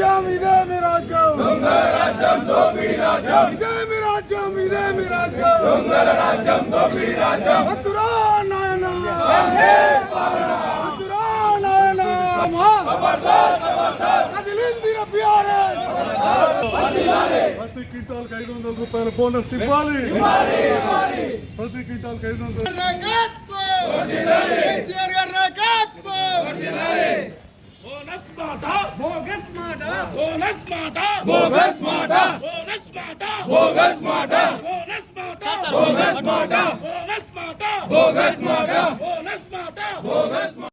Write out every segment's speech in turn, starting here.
రాజ్యం ఇదే మీ రాజ్యం. రాజ్యం దోపిడి రాజ్యం. ఇదే మీ రాజ్యం ఇదే మీ రాజ్యం. రాజ్యం దోపిడి రాజ్యం. మధురా నాయన. మధురా నాయన. ప్రతి క్వింటాల్ ఐదు వందల రూపాయల బోనస్ ఇవ్వాలి. ప్రతి క్వింటాల్ ఐదు వందల బోనస్ మాట. బోగస్ మాట. బోనస్ మాట. బోగస్ మాట. బోనస్ మాట. బోగస్ మాట. బోనస్ మాట. బోగస్ మాట. బోనస్ మాట. బోగస్ మాట. బోనస్ మాట.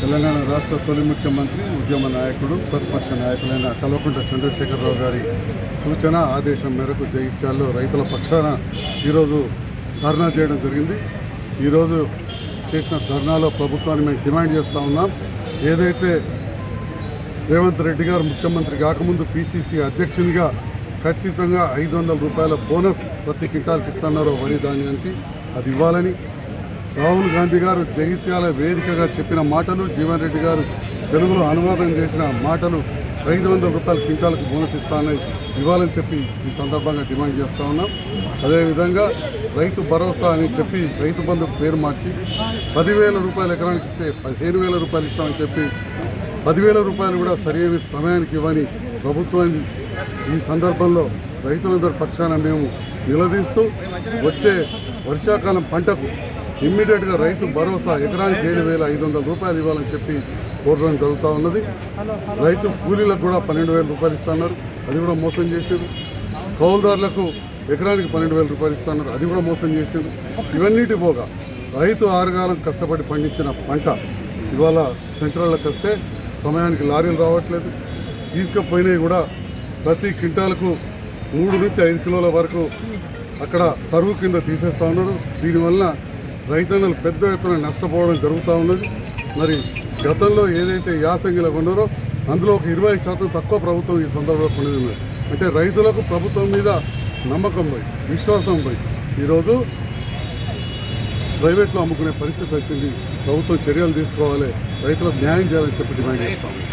తెలంగాణ రాష్ట్ర తొలి ముఖ్యమంత్రి ఉద్యమ నాయకుడు ప్రతిపక్ష నాయకులైన కల్వకుంట్ల చంద్రశేఖరరావు గారి సూచన ఆదేశం మేరకు జగిత్యాల్లో రైతుల పక్షాన ఈరోజు ధర్నా చేయడం జరిగింది. ఈరోజు చేసిన ధర్నాలో ప్రభుత్వాన్ని మేము డిమాండ్ చేస్తూ ఉన్నాం. ఏదైతే రేవంత్ రెడ్డి గారు ముఖ్యమంత్రి కాకముందు పిసిసి అధ్యక్షునిగా ఖచ్చితంగా ఐదు వందల రూపాయల బోనస్ ప్రతి క్వింటాల్కి ఇస్తున్నారో వరి ధాన్యానికి అది ఇవ్వాలని రాహుల్ గాంధీ గారు జగిత్యాల వేదికగా చెప్పిన మాటలు జీవన్ రెడ్డి గారు తెలుగులో అనువాదం చేసిన మాటలు ఐదు వందల రూపాయల క్వింటాల్కి బోనస్ ఇస్తానని ఇవ్వాలని చెప్పి ఈ సందర్భంగా డిమాండ్ చేస్తూ ఉన్నాం. అదేవిధంగా రైతు భరోసా అని చెప్పి రైతు బంధు పేరు మార్చి పదివేల రూపాయలు ఎకరానికి ఇస్తే పదిహేను వేల రూపాయలు ఇస్తామని చెప్పి పదివేల రూపాయలు కూడా సరైన సమయానికి ఇవ్వని ప్రభుత్వాన్ని ఈ సందర్భంలో రైతులందరి పక్షాన మేము నిలదీస్తూ వచ్చే వర్షాకాలం పంటకు ఇమ్మీడియట్గా రైతు భరోసా ఎకరానికి ఏడు వేల ఐదు వందల రూపాయలు ఇవ్వాలని చెప్పి కోరడం జరుగుతూ ఉన్నది. రైతు కూలీలకు కూడా పన్నెండు వేల రూపాయలు ఇస్తున్నారు. అది కూడా మోసం చేసేది కౌలుదారులకు ఎకరానికి పన్నెండు వేల రూపాయలు ఇస్తున్నారు. అది కూడా మోసం చేసేది ఇవన్నిటి పోగా రైతు ఆరుగాలం కష్టపడి పండించిన పంట ఇవాళ సెంట్రల్లోకి వస్తే సమయానికి లారీలు రావట్లేదు. తీసుకుపోయినవి కూడా ప్రతి క్వింటాలకు మూడు నుంచి ఐదు కిలోల వరకు అక్కడ తరువు కింద తీసేస్తూ ఉన్నారు. దీనివల్ల రైతన్నలు పెద్ద ఎత్తున నష్టపోవడం జరుగుతూ ఉన్నది. మరి గతంలో ఏదైతే యాసంగిలో ఉన్నారో అందులో ఒక ఇరవై శాతం తక్కువ ప్రభుత్వం ఈ సందర్భంలో కొనేది. అంటే రైతులకు ప్రభుత్వం మీద నమ్మకం పోయి విశ్వాసం పోయి ఈరోజు ప్రైవేట్లో అమ్ముకునే పరిస్థితి వచ్చింది. ప్రభుత్వం చర్యలు తీసుకోవాలి. రైతులకు న్యాయం చేయాలని చెప్పి డిమాండ్ చేస్తాము.